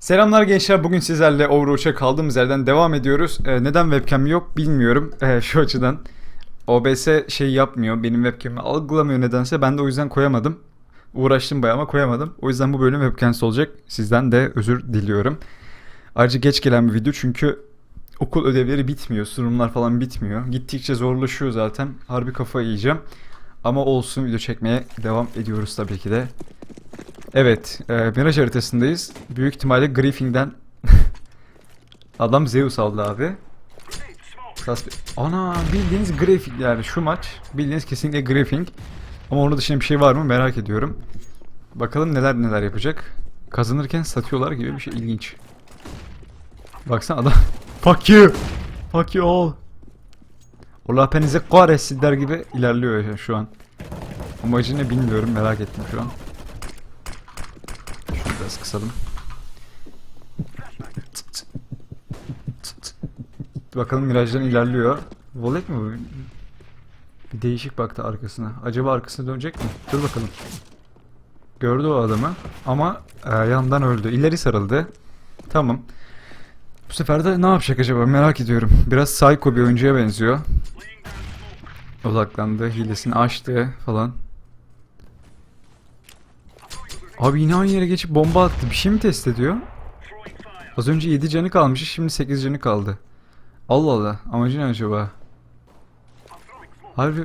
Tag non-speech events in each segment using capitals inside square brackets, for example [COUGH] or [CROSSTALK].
Selamlar gençler. Bugün sizlerle Overwatch'a kaldığımız yerden devam ediyoruz. Ee, neden webcam yok bilmiyorum. [LAUGHS] Ee, şu açıdan OBS şey yapmıyor. Benim webcam'i algılamıyor nedense. Ben de o yüzden koyamadım. Uğraştım bayağı ama koyamadım. O yüzden bu bölüm webcamsiz olacak. Sizden de özür diliyorum. Ayrıca geç gelen bir video çünkü okul ödevleri bitmiyor. Sunumlar falan bitmiyor. Gittikçe zorlaşıyor zaten. Harbi kafayı yiyeceğim. Ama olsun video çekmeye devam ediyoruz tabii ki de. Evet, e, Mirage haritasındayız. Büyük ihtimalle Griffing'den [LAUGHS] adam Zeus aldı abi. Ana bildiğiniz Griffing yani şu maç bildiğiniz kesinlikle Griffing. Ama onun dışında bir şey var mı merak ediyorum. Bakalım neler neler yapacak. Kazanırken satıyorlar gibi bir şey ilginç. Baksana adam [LAUGHS] Fuck you. Fuck you all. Allah hepinize kahretsin der gibi ilerliyor şu an. Amacı ne bilmiyorum merak ettim şu an. Biraz kısalım. Bakalım Mirage'dan ilerliyor. Volet mi bu? Bir değişik baktı arkasına. Acaba arkasına dönecek mi? Dur bakalım. Gördü o adamı ama e, yandan öldü. İleri sarıldı. Tamam. Bu sefer de ne yapacak acaba merak ediyorum. Biraz psycho bir oyuncuya benziyor. Odaklandı, hilesini açtı falan. Abi yine aynı yere geçip bomba attı. Bir şey mi test ediyor? Az önce 7 canı kalmış, şimdi 8 canı kaldı. Allah Allah. Amacı ne acaba? Harbi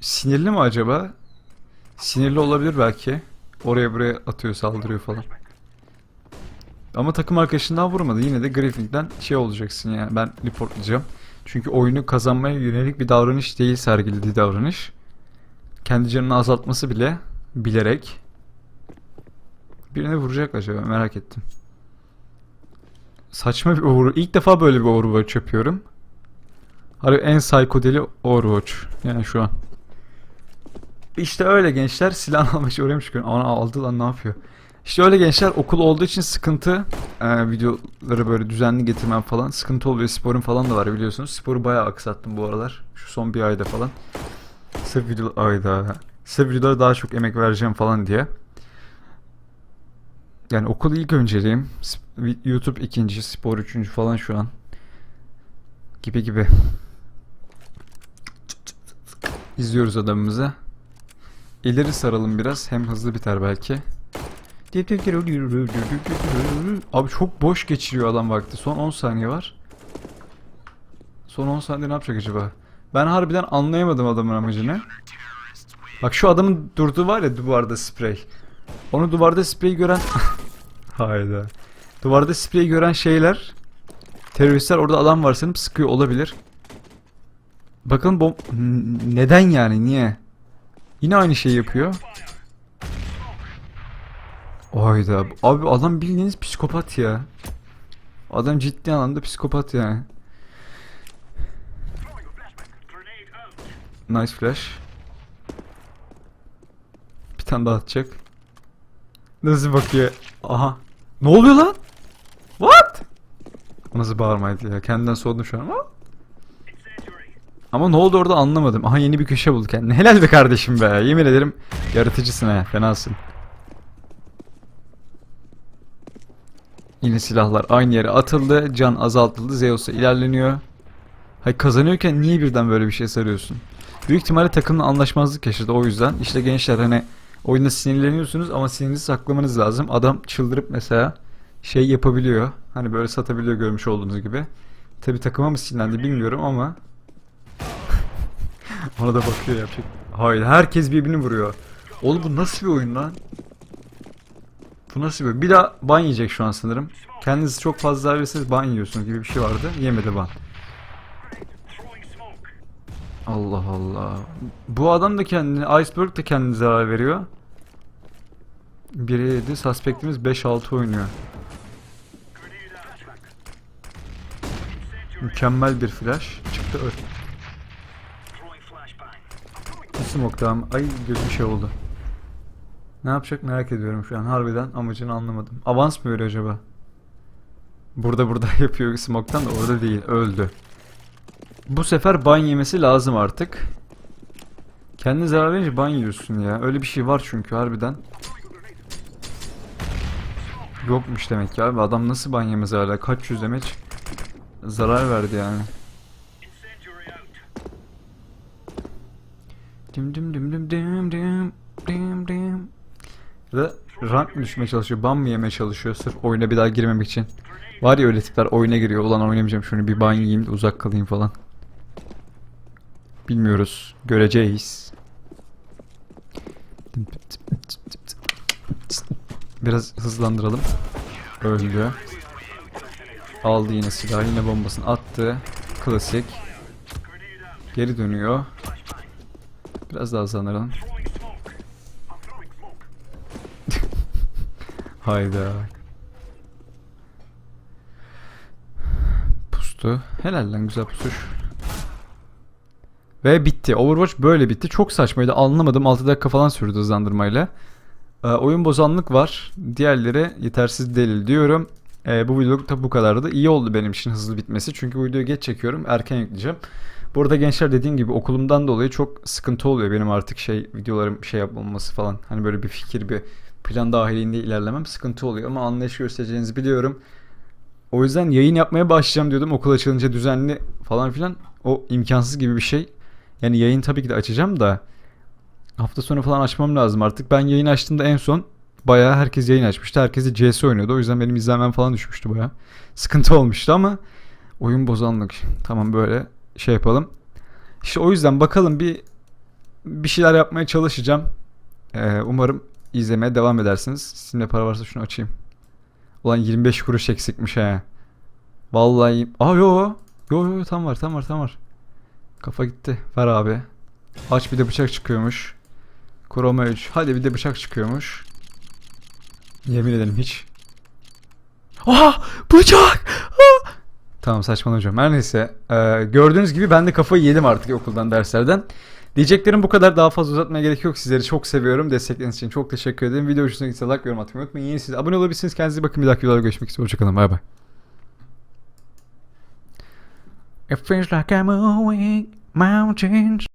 sinirli mi acaba? Sinirli olabilir belki. Oraya buraya atıyor, saldırıyor falan. Ama takım arkadaşından vurmadı. Yine de Griffing'den şey olacaksın yani. Ben reportlayacağım. Çünkü oyunu kazanmaya yönelik bir davranış değil sergilediği davranış. Kendi canını azaltması bile bilerek. Birine vuracak acaba merak ettim. Saçma bir Overwatch. İlk defa böyle bir Overwatch yapıyorum. Harbi en psikodeli Overwatch. Yani şu an. İşte öyle gençler. Silah almak için oraya mı çıkıyorum? Ana aldı lan ne yapıyor? İşte öyle gençler okul olduğu için sıkıntı. Ee, videoları böyle düzenli getirmem falan sıkıntı oluyor. Sporun falan da var biliyorsunuz. Sporu bayağı aksattım bu aralar. Şu son bir ayda falan. Sırf video ayda. Sırf videolara daha çok emek vereceğim falan diye. Yani okul ilk önceliğim. YouTube ikinci, spor üçüncü falan şu an. Gibi gibi. İzliyoruz adamımızı. İleri saralım biraz. Hem hızlı biter belki. Abi çok boş geçiriyor adam vakti. Son 10 saniye var. Son 10 saniye ne yapacak acaba? Ben harbiden anlayamadım adamın amacını. Bak şu adamın durduğu var ya duvarda sprey. Onu duvarda sprey gören... [LAUGHS] Hayda. Duvarda sprey gören şeyler... Teröristler orada adam var sanıp sıkıyor olabilir. Bakın bom... Neden yani? Niye? Yine aynı şeyi yapıyor. Hayda. Abi adam bildiğiniz psikopat ya. Adam ciddi anlamda psikopat yani. Nice flash. Bir tane daha atacak. Nasıl bakıyor? Aha. Ne oluyor lan? What? Nasıl bağırmaydı ya? Kendinden soğudum şu an. Ama- Ama ne oldu orada anlamadım. Aha yeni bir köşe buldu kendine. Helal be kardeşim be. Yemin ederim yaratıcısın ha. Fenasın. Yine silahlar aynı yere atıldı. Can azaltıldı. Zeus'a ilerleniyor. Hay kazanıyorken niye birden böyle bir şey sarıyorsun? Büyük ihtimalle takımla anlaşmazlık yaşadı o yüzden. İşte gençler hani oyunda sinirleniyorsunuz ama sinirinizi saklamanız lazım. Adam çıldırıp mesela şey yapabiliyor. Hani böyle satabiliyor görmüş olduğunuz gibi. Tabi takıma mı sinirlendi bilmiyorum ama [LAUGHS] ona da bakıyor yapacak. Hayır herkes birbirini vuruyor. Oğlum bu nasıl bir oyun lan? Bu nasıl bir Bir daha ban yiyecek şu an sanırım. Kendinizi çok fazla verirseniz ban yiyorsunuz gibi bir şey vardı. Yemedi ban. Allah Allah. Bu adam da kendini, Iceberg de kendine zarar veriyor. 1'e 7, suspectimiz 5-6 oynuyor. Mükemmel bir flash. Çıktı öl. Smoke'dan. Ay gözüm şey oldu. Ne yapacak merak ediyorum şu an. Harbiden amacını anlamadım. Avans mı veriyor acaba? Burada burada [LAUGHS] yapıyor smoke'tan da orada değil. Öldü. Bu sefer ban yemesi lazım artık. Kendine zarar verince ban yiyorsun ya. Öyle bir şey var çünkü harbiden. Yokmuş demek ki abi. Adam nasıl ban yemez hala? Kaç yüz demeç zarar verdi yani. Dim dim dim dim dim dim dim dim. Ya rank mı düşmeye çalışıyor? Ban mı yemeye çalışıyor sırf oyuna bir daha girmemek için? Var ya öyle tipler oyuna giriyor. Ulan oynamayacağım şunu bir ban yiyeyim uzak kalayım falan. Bilmiyoruz. Göreceğiz. Biraz hızlandıralım. Öldü. Aldı yine silahı. Yine bombasını attı. Klasik. Geri dönüyor. Biraz daha hızlandıralım. [LAUGHS] Hayda. Pustu. Helal lan güzel pusuş. Ve bitti. Overwatch böyle bitti. Çok saçmaydı. Anlamadım. 6 dakika falan sürdü hızlandırmayla. Ee, oyun bozanlık var. Diğerleri yetersiz delil diyorum. Ee, bu vlog da bu kadardı. İyi oldu benim için hızlı bitmesi. Çünkü bu videoyu geç çekiyorum. Erken yükleyeceğim. Bu arada gençler dediğim gibi okulumdan dolayı çok sıkıntı oluyor benim artık şey videolarım şey yapılması falan. Hani böyle bir fikir bir plan dahilinde ilerlemem sıkıntı oluyor ama anlayış göstereceğinizi biliyorum. O yüzden yayın yapmaya başlayacağım diyordum okul açılınca düzenli falan filan. O imkansız gibi bir şey. Yani yayın tabii ki de açacağım da hafta sonu falan açmam lazım artık. Ben yayın açtığımda en son bayağı herkes yayın açmıştı. Herkes de CS oynuyordu. O yüzden benim izlenmem falan düşmüştü bayağı. Sıkıntı olmuştu ama oyun bozanlık. Tamam böyle şey yapalım. İşte o yüzden bakalım bir bir şeyler yapmaya çalışacağım. Ee, umarım izlemeye devam edersiniz. Sizinle para varsa şunu açayım. Ulan 25 kuruş eksikmiş he. Vallahi. Aa yo. Yo yo tam var tam var tam var. Kafa gitti. Ver abi. Aç bir de bıçak çıkıyormuş. Kroma 3. Hadi bir de bıçak çıkıyormuş. Yemin ederim hiç. Aha! Bıçak! Ah! Tamam saçmalamayacağım. Her neyse. Ee, gördüğünüz gibi ben de kafayı yedim artık okuldan derslerden. Diyeceklerim bu kadar. Daha fazla uzatmaya gerek yok. Sizleri çok seviyorum. Destekleriniz için çok teşekkür ederim. Video hoşuna gitse like, yorum atmayı unutmayın. Yeni siz abone olabilirsiniz. Kendinize bakın. Bir dahaki videoda görüşmek üzere. Hoşçakalın. Bay bay. It feels like I'm moving mountains